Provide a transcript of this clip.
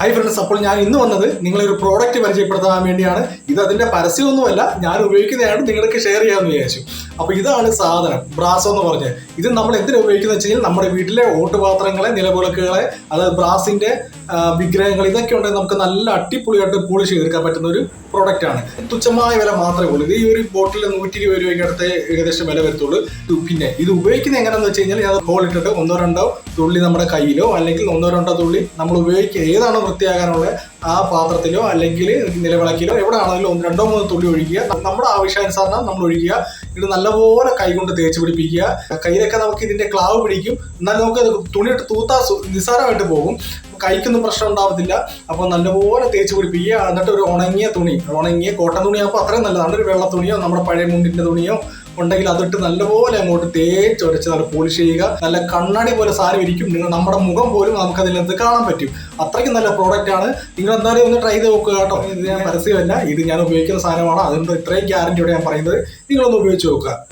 Hi friends അപ്പോൾ ഞാൻ ഇന്ന് വന്നത് നിങ്ങളെ ഒരു പ്രോഡക്റ്റ് പരിചയപ്പെടുത്താൻ വേണ്ടിയാണ്. ഇത് അതിന്റെ പരസ്യമൊന്നുമല്ല ഞാൻ ഉപയോഗിക്കുന്നതാണ് നിങ്ങൾക്ക് ഷെയർ ചെയ്യാമെന്ന് വിചാരിച്ചു. അപ്പോൾ ഇതാണ് സാധനം ബ്രാസോ എന്ന് പറഞ്ഞ്. ഇത് നമ്മൾ എന്തിനാ ഉപയോഗിക്കുന്നത് വെച്ച് നമ്മുടെ വീട്ടിലെ ഓട്ടുപാത്രങ്ങളെ നിലവിളക്കുകളെ അതായത് ബ്രാസിന്റെ വിഗ്രഹങ്ങൾ ഇതൊക്കെ ഉണ്ടെങ്കിൽ നമുക്ക് നല്ല അടിപൊളിയായിട്ട് പോളിഷ് ചെയ്തെടുക്കാൻ പറ്റുന്ന ഒരു പ്രോഡക്റ്റ് ആണ്. തുച്ഛമായ വില മാത്രമേ ഉള്ളൂ. ഇത് ഈ ഒരു ബോട്ടിൽ നൂറ്റി ഇരുപത് രൂപയ്ക്ക് അടുത്ത് ഏകദേശം വില വരത്തുള്ളൂ. പിന്നെ ഇത് ഉപയോഗിക്കുന്നത് എങ്ങനെയാണെന്ന് വെച്ച് കഴിഞ്ഞാൽ അത് ഹോൾ ഇട്ടിട്ട് ഒന്നോ രണ്ടോ തുള്ളി നമ്മുടെ കയ്യിലോ അല്ലെങ്കിൽ ഒന്നോ രണ്ടോ തുള്ളി നമ്മൾ ഉപയോഗിക്കുക. ഏതാണോ വൃത്തിയാകാനുള്ള ആ പാത്രത്തിലോ അല്ലെങ്കിൽ നിലവിളക്കിലോ എവിടെ ആണെങ്കിലും ഒന്ന് രണ്ടോ മൂന്നോ തുള്ളി ഒഴിക്കുക. നമ്മുടെ ആവശ്യാനുസരണം നമ്മൾ ഒഴിക്കുക. ഇത് നല്ലപോലെ കൈകൊണ്ട് തേച്ച് പിടിപ്പിക്കുക. കയ്യിലൊക്കെ നമുക്ക് ഇതിന്റെ ക്ലാവ് പിടിക്കും. എന്നാൽ നമുക്ക് തുണിയിട്ട് തൂത്താ നിസ്സാരമായിട്ട് പോകും. കൈക്കൊന്നും പ്രശ്നം ഉണ്ടാവത്തില്ല. അപ്പോൾ നല്ലപോലെ തേച്ച് പിടിപ്പിക്കുക. എന്നിട്ട് ഒരു ഉണങ്ങിയ തുണി. ഉണങ്ങിയ കോട്ടൺ തുണിയാകുമ്പോൾ അത്രയും നല്ലതാണ്. ഒരു വെള്ള തുണിയോ നമ്മുടെ പഴയ മുണ്ടിന്റെ തുണിയോ ഉണ്ടെങ്കിൽ അതിട്ട് നല്ലപോലെ അങ്ങോട്ട് തേച്ചൊടച്ച് നല്ല പോളിഷ് ചെയ്യുക. നല്ല കണ്ണാടി പോലെ സാധനം ഇരിക്കും. നിങ്ങൾ നമ്മുടെ മുഖം പോലും നമുക്ക് അതിനകത്ത് കാണാൻ പറ്റും. അത്രയ്ക്കും നല്ല പ്രോഡക്റ്റ് ആണ്. നിങ്ങൾ എന്തായാലും ഒന്ന് ട്രൈ ചെയ്ത് നോക്കുക കേട്ടോ. ഇത് ഞാൻ പരസ്യമല്ല. ഇത് ഞാൻ ഉപയോഗിക്കുന്ന സാധനമാണ്. അതുകൊണ്ട് ഇത്രയും ഗ്യാരണ്ടിയോടെ ഞാൻ പറയുന്നത്. നിങ്ങളൊന്ന് ഉപയോഗിച്ച് നോക്കുക.